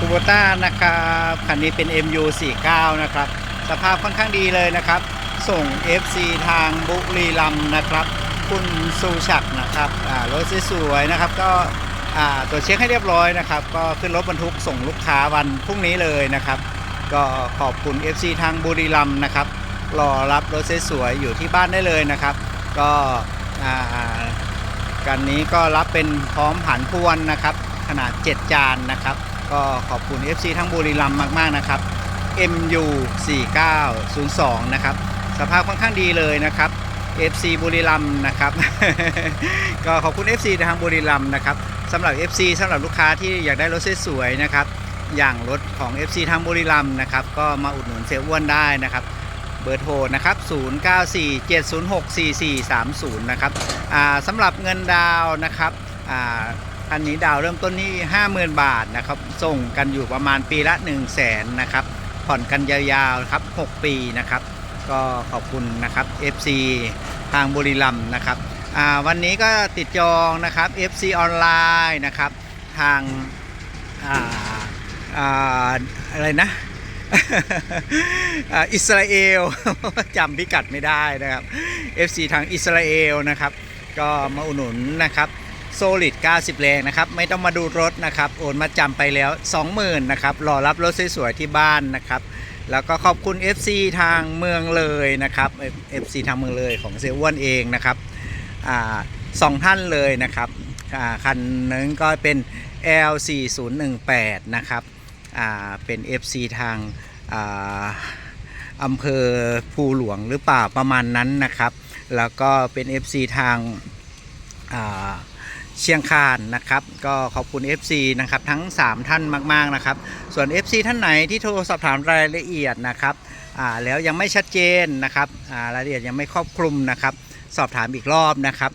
คูโบต้านะครับคันนี้เป็น MU 49 นะครับ สภาพค่อนข้างดีเลยนะครับ ส่ง FC ทางบุรีรัมนะครับ คุณซูชักนะครับรถสวยๆนะครับ ก็ตรวจเช็คให้เรียบร้อยนะครับ ก็ขึ้นรถบรรทุกส่งลูกค้าวันพรุ่งนี้เลยนะครับ ก็ขอบคุณ FC ทางบุรีรัมนะครับรอรับรถสวยๆอยู่ที่บ้านได้เลยนะครับ ก็อ่ากันนี้ก็รับเป็นพร้อมผันพวนนะครับ ขนาด 7 จานนะครับ ก็ขอบคุณ FC ทั้งบุรีรัมย์มาก ๆ นะครับ MU 4902 นะครับ สภาพค่อนข้างดีเลยนะครับ FC บุรีรัมย์นะครับ ก็ขอบคุณ FC ทางบุรีรัมย์นะครับสำหรับ FC สำหรับลูกค้าที่อยากได้รถสวยๆนะครับ อย่างรถของ FC ทางบุรีรัมย์นะครับ ก็มาอุดหนุนเซลอ้วนได้นะครับ เบอร์โทรนะครับ 0947064430 นะครับสำหรับเงินดาวนะครับ อันนี้ดาวเริ่มต้นที่50,000 บาทนะครับ ส่งกันอยู่ประมาณปีละ 1 0 0 0 0แสนนะครับ ผ่อนกันยาวๆครับ 6 ปีนะครับ ก็ขอบคุณนะครับ FC ทางบุรีรัมย์นะครับ วันนี้ก็ติดจองนะครับ FC ออนไลน์นะครับ ทางอาอาอะไรนะอิสราเอลจำพิกัดไม่ได้นะครับ FC ทางอิสราเอลนะครับ ก็มาอุดหนุนนะครับ โซลิด90 แรงนะครับ ไม่ต้องมาดูรถนะครับ โอนมาจำไปแล้ว 20,000นะครับ รอรับรถสวยๆที่บ้านนะครับ แล้วก็ขอบคุณ FC ทางเมืองเลยนะครับ FC ทางเมืองเลยของเซอ้วนเองนะครับอสองท่านเลยนะครับคันหนึงก็เป็น L4018 นะครับเป็น FC ทางอ่าอำเภอภูหลวงหรือเปล่าประมาณนั้นนะครับ แล้วก็เป็น FC ทางอ่า เชียงคานนะครับ ก็ขอบคุณ FC นะครับทั้ง 3 ท่านมาก ๆ นะครับ ส่วน FC ท่านไหนที่โทรสอบถามรายละเอียดนะครับแล้วยังไม่ชัดเจนนะครับรายละเอียดยังไม่ครอบคลุมนะครับ สอบถามอีกรอบนะครับ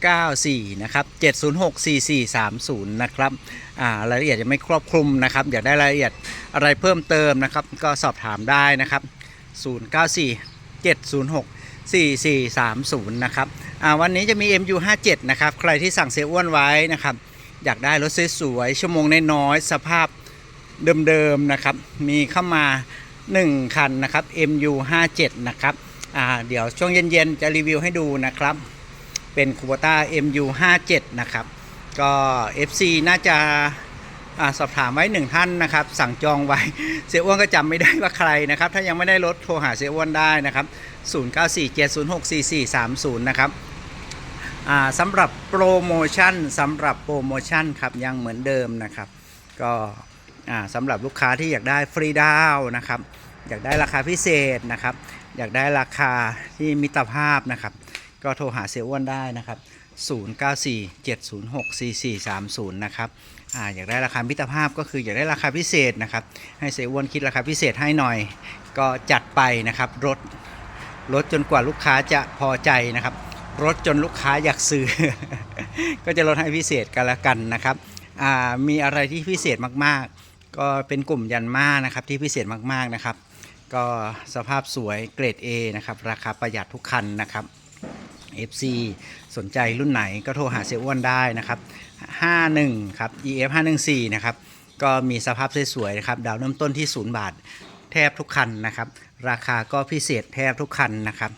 094 นะครับ 706 4430 นะครับรายละเอียดยังไม่ครอบคลุมนะครับ อยากได้รายละเอียดอะไรเพิ่มเติมนะครับ ก็สอบถามได้นะครับ 094 706 4430 นะครับ วันนี้จะมี MU57 นะครับ ใครที่สั่งเซอ้วนไว้นะครับ อยากได้รถสวยๆชั่วโมงน้อยๆสภาพเดิมๆนะครับ มีเข้ามา 1 คันนะครับ MU57 นะครับเดี๋ยวช่วงเย็นๆ จะรีวิวให้ดูนะครับ เป็นคูบต้า MU57 นะครับ ก็ FC น่าจะ สอบถามไว้หนึ่งท่านนะครับ สั่งจองไว้เสียอ้วนก็จำไม่ได้ว่าใครนะครับ ถ้ายังไม่ได้รถโทรหาเสียอ้วนได้นะครับ 0947064430 นะครับสำหรับโปรโมชั่นสำหรับโปรโมชั่นครับยังเหมือนเดิมนะครับ ก็สำหรับลูกค้าที่อยากได้ฟรีดาวน์นะครับ อยากได้ราคาพิเศษนะครับ อยากได้ราคาที่มิตรภาพนะครับ ก็โทรหาเสียอ้วนได้นะครับ 0947064430 นะครับอ่าอยากได้ราคามิตรภาพก็คืออยากได้ราคาพิเศษนะครับ ให้เสียอ้วนคิดราคาพิเศษให้หน่อย ก็จัดไปนะครับลดลดจนกว่าลูกค้าจะพอใจนะครับลดจนลูกค้าอยากซื้อ ก็จะลดให้พิเศษกันละกันนะครับอ่ามีอะไรที่พิเศษมากๆ ก็เป็นกลุ่มยันมานะครับที่พิเศษมากๆนะครับ ก็สภาพสวยเกรด A นะครับ ราคาประหยัดทุกคันนะครับ FC สนใจรุ่นไหนก็โทรหาเซอ้วนได้นะครับ 51 ครับ EF 514 นะครับ ก็มีสภาพสวยๆนะครับ ดาวเริ่มต้นที่ 0 บาท แทบทุกคันนะครับ ราคาก็พิเศษแทบทุกคันนะครับ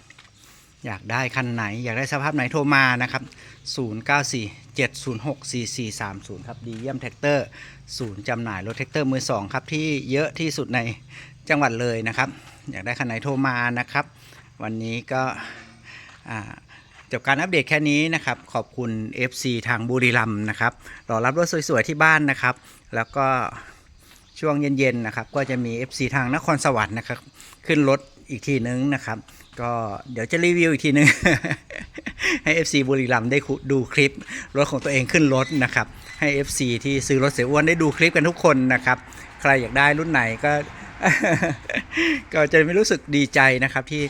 อยากได้คันไหน อยากได้สภาพไหนโทรมานะครับ 0947064430 ครับ ดีเยี่ยมแท็กเตอร์ ศูนย์จำหน่ายรถแท็กเตอร์มือสองครับ ที่เยอะที่สุดในจังหวัดเลยนะครับ อยากได้คันไหนโทรมานะครับ วันนี้ก็อ่า จบการอัปเดตแค่นี้นะครับ ขอบคุณ FC ทางบุรีรัมนะครับรอรับรถสวยๆ ที่บ้านนะครับ แล้วก็ช่วงเย็นๆนะครับ ก็จะมี FC ทางนครสวรรค์นะครับ ขึ้นรถอีกทีนึงนะครับ ก็เดี๋ยวจะรีวิวอีกทีนึง ให้ FC บุรีรัมได้ดูคลิปรถของตัวเองขึ้นรถนะครับ ให้ FC ที่ซื้อรถเสียอ้วนได้ดูคลิปกันทุกคนนะครับ ใครอยากได้รุ่นไหนก็ ก็จะไม่รู้สึกดีใจนะครับที่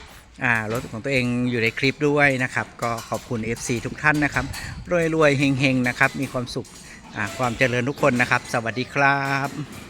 รถของตัวเองอยู่ในคลิปด้วยนะครับ ก็ขอบคุณ FC ทุกท่านนะครับ รวยๆเฮงๆนะครับ มีความสุขความเจริญทุกคนนะครับ สวัสดีครับ